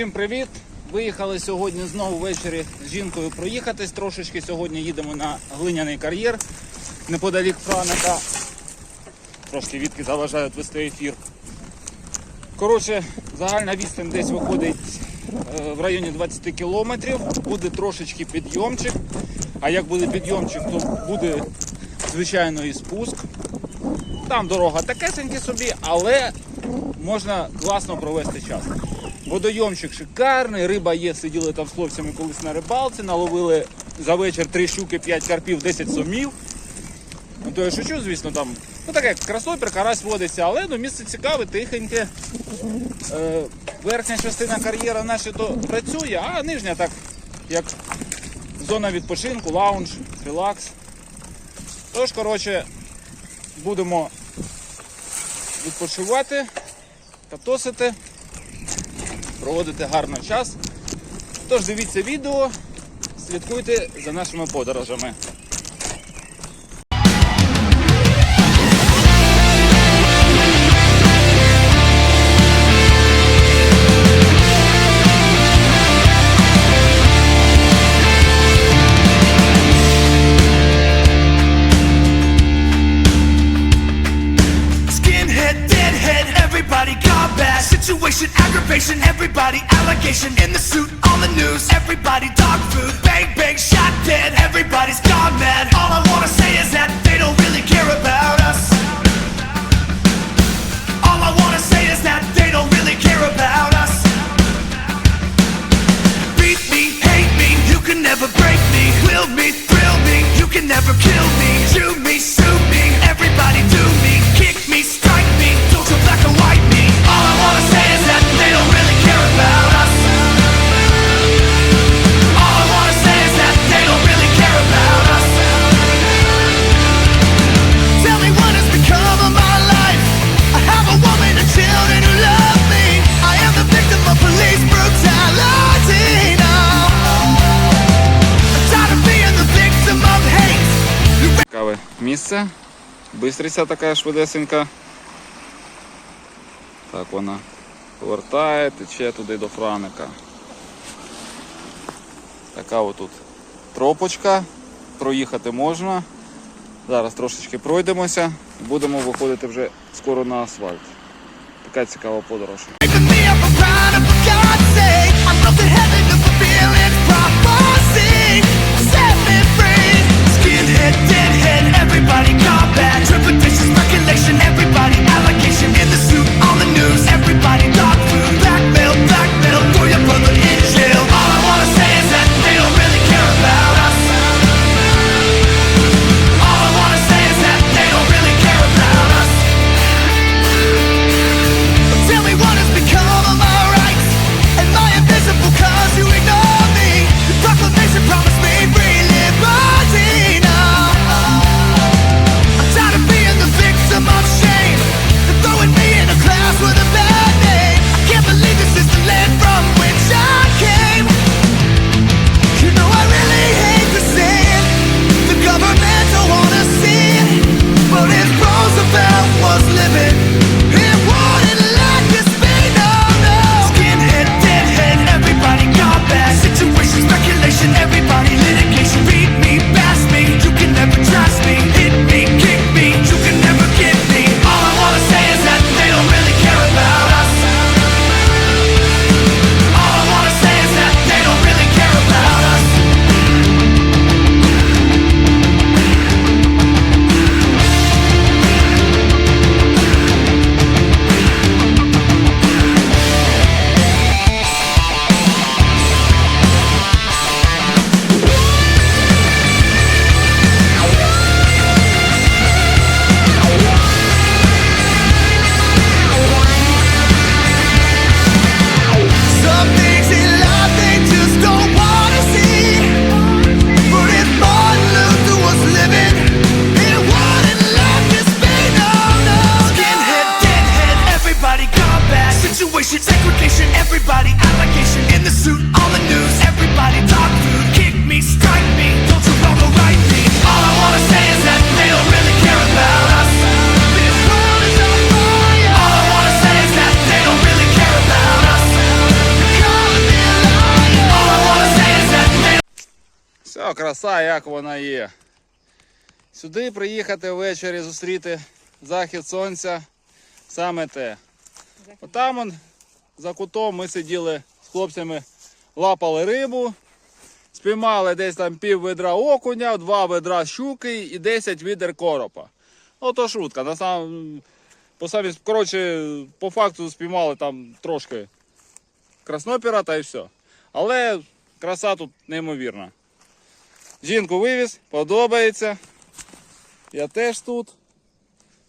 Всім привіт! Виїхали сьогодні знову ввечері з жінкою проїхатись трошечки. Сьогодні їдемо на глиняний кар'єр неподалік Франика. Трошки відки заважають вести ефір. Коротше, загальна відстань десь виходить е, в районі 20 кілометрів. Буде трошечки підйомчик. А як буде підйомчик, то буде звичайно і спуск. Там дорога такесенька собі, але можна класно провести час. Водойомчик шикарний, риба є, сиділи там з хлопцями колись на рибалці, наловили за вечір три щуки, 5 карпів, 10 сомів. Ну, то я шучу, звісно, там. Ну так як красопер, карась водиться, але ну, місце цікаве, тихеньке. Е, Верхня частина кар'єра наша то працює, а нижня так, як зона відпочинку, лаунж, релакс. Тож, коротше, будемо відпочивати, та тосити проводите гарно час. Тож дивіться відео, слідкуйте за нашими подорожами. situation, aggravation, everybody, allegation in the suit, on the news, everybody, dog food, bang bang, shot dead, everybody's gone mad. місце. Бистриця така швидесенька. Так вона повертає, тече туди до франика. Така отут тропочка, проїхати можна. Зараз трошечки пройдемося і будемо виходити вже скоро на асфальт. Така цікава подорож. Set. Nobody got back, triple Краса, як вона є. Сюди приїхати ввечері, зустріти захід сонця. Саме те. Отам он, за кутом ми сиділи з хлопцями, лапали рибу, спіймали десь там пів ведра окуня, два ведра щуки і 10 відер коропа. Ну то шутка. На сам, по, самі, коротше, по факту спіймали там трошки краснопіра та і все. Але краса тут неймовірна. Жінку вивіз, подобається. Я теж тут.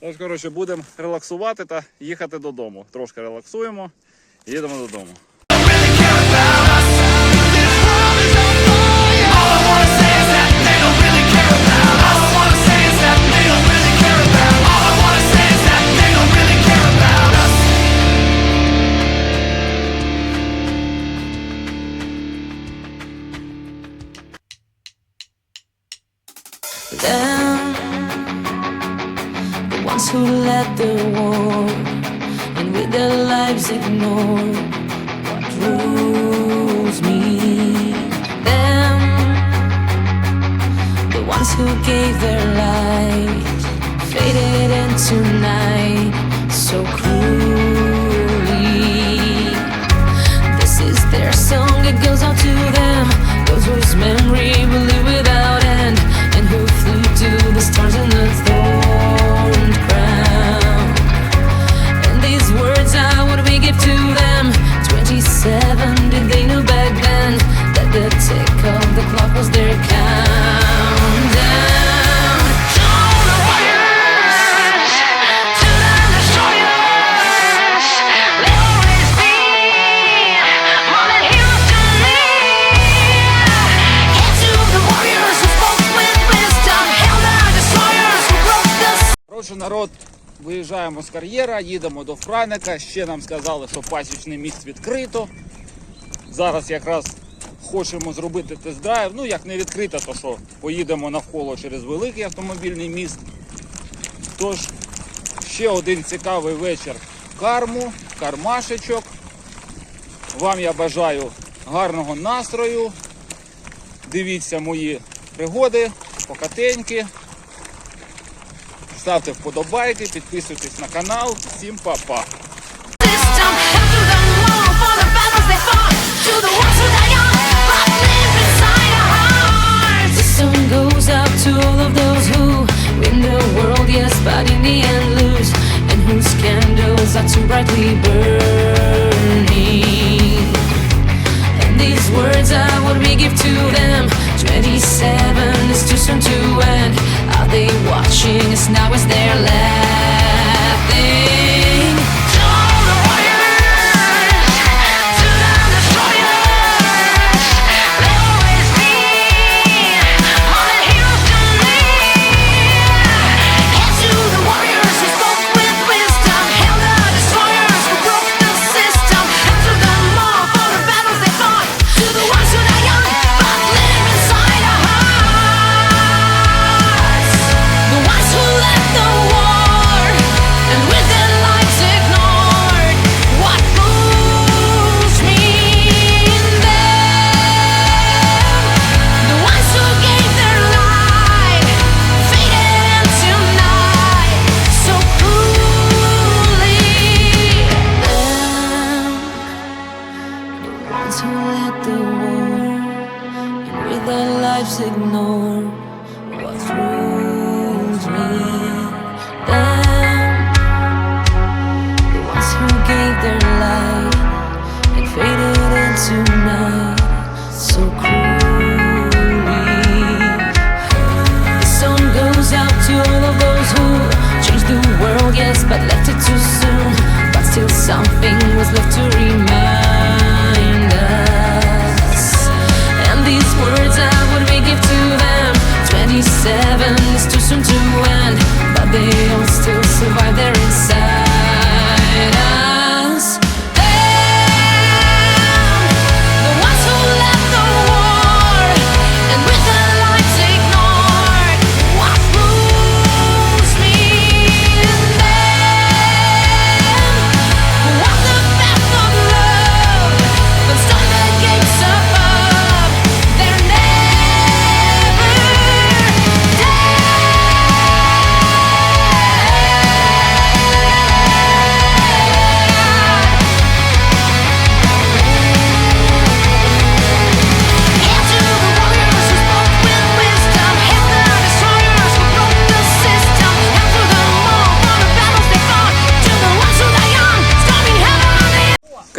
Тож, коротше, будемо релаксувати та їхати додому. Трошки релаксуємо їдемо додому. Them, the ones who led the war and with their lives ignored. What rules me. Them, the ones who gave their light, faded into night виїжджаємо з кар'єра, їдемо до Франика. Ще нам сказали, що пасічний міст відкрито. Зараз якраз хочемо зробити тест-драйв. Ну, як не відкрито, то що поїдемо навколо через великий автомобільний міст. Тож, ще один цікавий вечір карму, кармашечок. Вам я бажаю гарного настрою. Дивіться мої пригоди, покатеньки. Ставте вподобайки, підписуйтесь на канал. Всім па-па! system and to the wall for the battles they fought. To the ones who died young, but live inside our hearts. This song goes out to all of those who win the world, yes, but in the end lose, and whose candles are too brightly burning. And these words are what we give to them. 27 watching us now as they're laughing? Them, the ones who gave their light and faded into night so cruelly. This song goes out to all of those who changed the world, yes, but left it too soon. But still, something was left to remind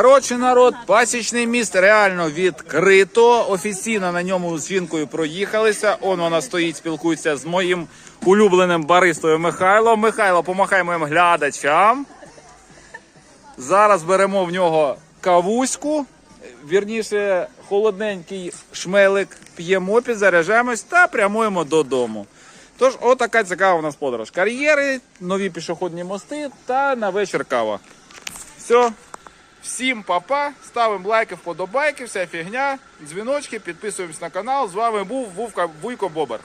Коротше, народ, пасічний міст реально відкрито. Офіційно на ньому з жінкою проїхалися. Он вона стоїть, спілкується з моїм улюбленим баристою Михайлом. Михайло, помахай моїм глядачам. Зараз беремо в нього кавуську, вірніше, холодненький шмелик, п'ємо, підзаряджаємось та прямуємо додому. Тож, отака цікава у нас подорож. Кар'єри, нові пішохідні мости та на вечір кава. Все. Всім папа, ставимо лайки, вподобайки, вся фігня, дзвіночки, підписуємось на канал. З вами був Вувка Вуйко Бобер.